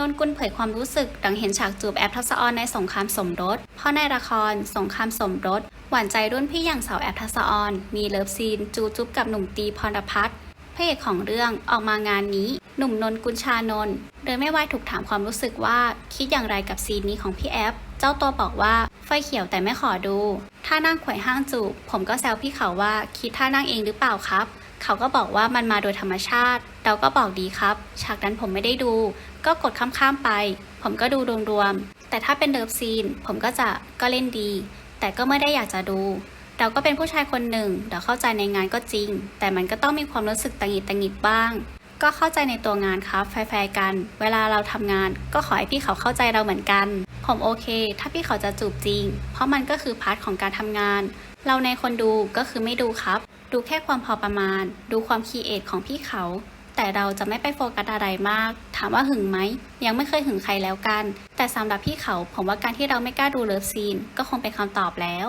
นนกุลเผยความรู้สึกหลังเห็นฉากจูบแอปทักษออนในสงครามสมรส เพราะในละคร สงครามสมรส หวานใจรุ่นพี่อย่างสาวแอปทักษออน มีเลิฟซีน จูจุ๊บกับหนุ่มตีพรพัฒน์พระเอกของเรื่องออกมางานนี้ หนุ่มนนกุลชานนท์โดยไม่ไหวถูกถามความรู้สึกว่าคิดอย่างไรกับซีนนี้ของพี่แอป เจ้าตัวบอกว่าไฟเขียวแต่ไม่ขอดู ถ้านั่งไขว่ห้างจูบผมก็แซวพี่เขาว่าคิดท่านั่งเองหรือเปล่าครับ เขาก็บอกว่ามันมาโดยธรรมชาติ เราก็บอกดีครับ ฉากนั้นผมไม่ได้ดู ก็กดข้ามๆไป ผมก็ดูรวมๆ แต่ถ้าเป็นเลิฟซีน ผมก็จะก็เล่นดี แต่ก็ไม่ได้อยากจะดู เราก็เป็นผู้ชายคนหนึ่ง เราเข้าใจในงานก็จริง แต่มันก็ต้องมีความรู้สึกตังหิดตังหิดบ้าง ก็เข้าใจในตัวงานครับ แฟร์ๆกัน เวลาเราทำงาน ก็ขอให้พี่เขาเข้าใจเราเหมือนกัน ผมโอเค ถ้าพี่เขาจะจูบจริง เพราะมันก็คือพาร์ทของการทำงาน เราในคนดูก็คือไม่ดูครับ ดูแค่ความพอประมาณ ดูความคีเอทของพี่เขา แต่เราจะไม่ไปโฟกัสอะไรมาก ถามว่าหึงไหม ยังไม่เคยหึงใครแล้วกัน แต่สำหรับพี่เขา ผมว่าการที่เราไม่กล้าดูเลิฟซีน ก็คงเป็นคำตอบแล้ว